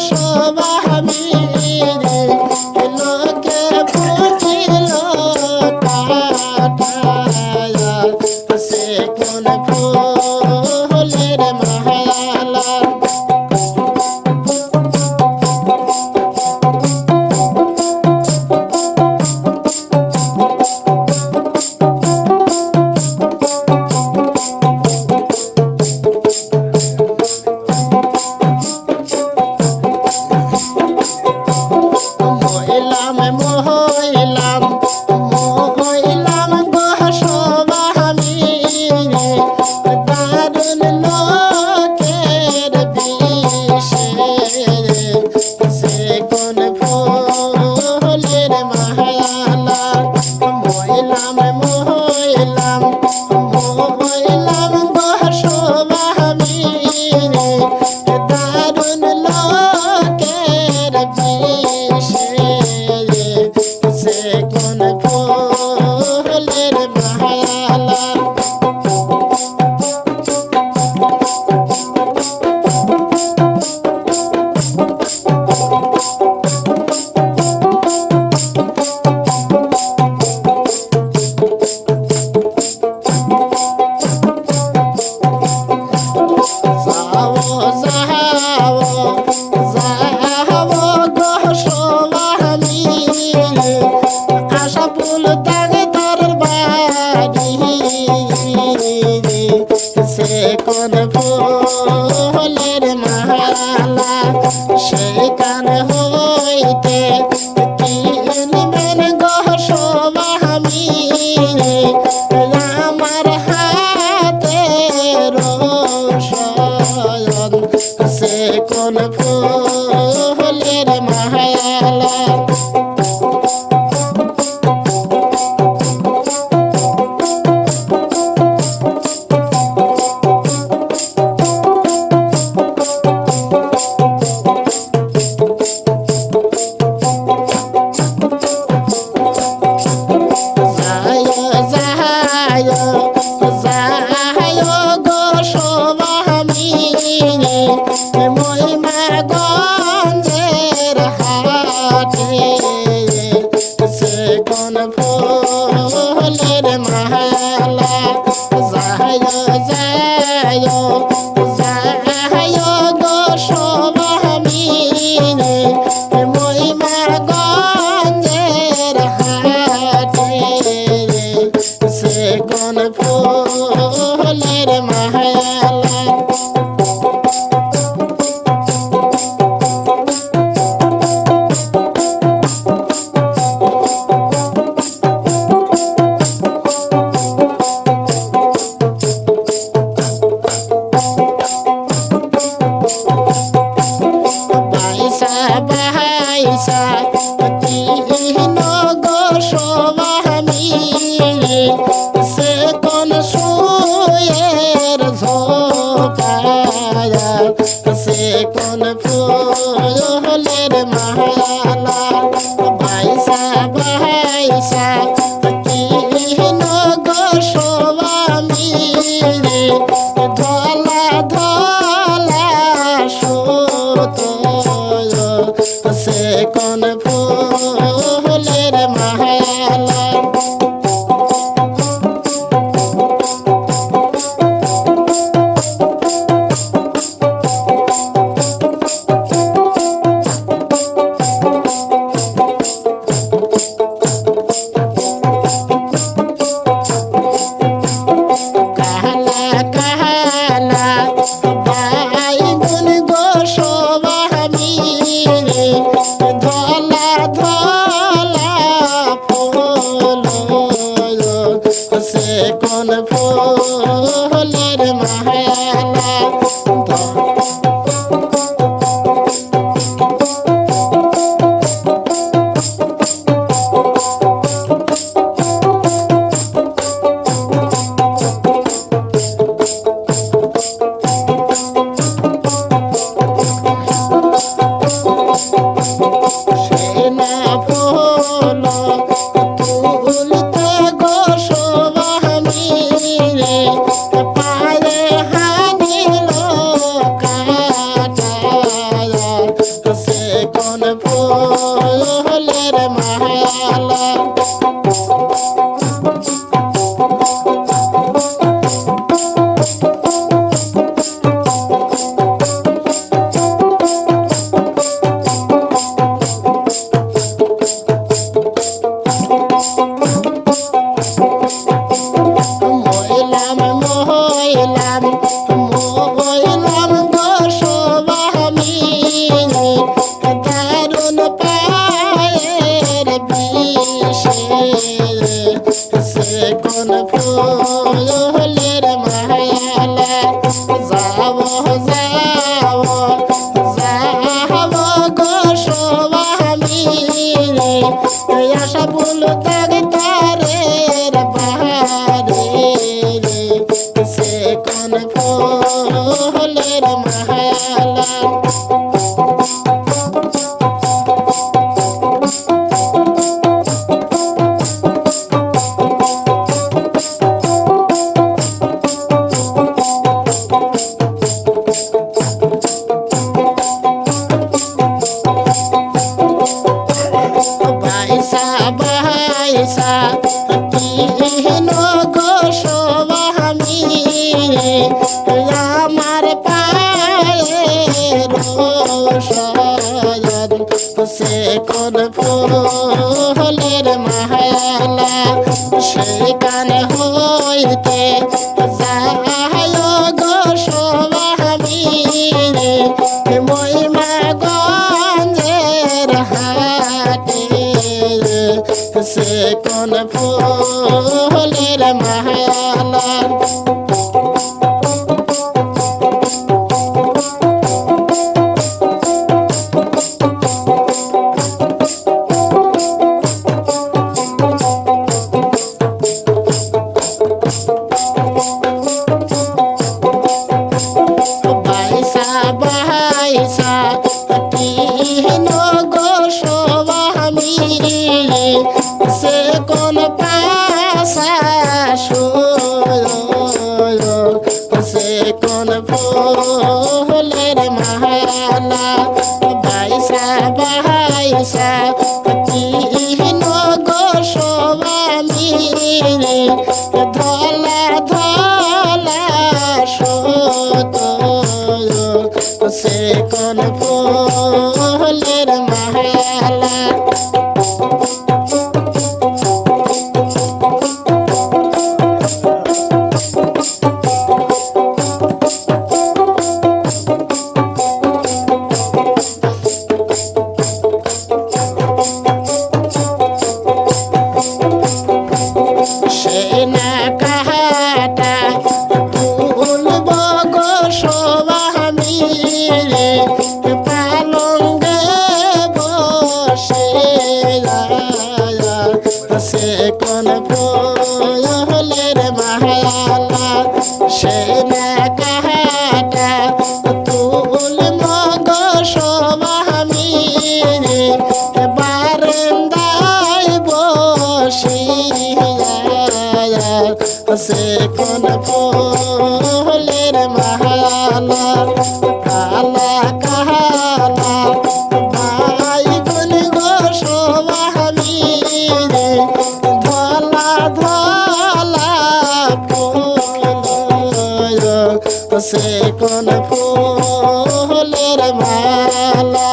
সবাই I don't know. সে কোন ফুলের মালা সেখান হইতে কিনবেন গোসবাহামি আমার হাতে রোশন সে কোন ফুল Thank you. isa সে কোন মালা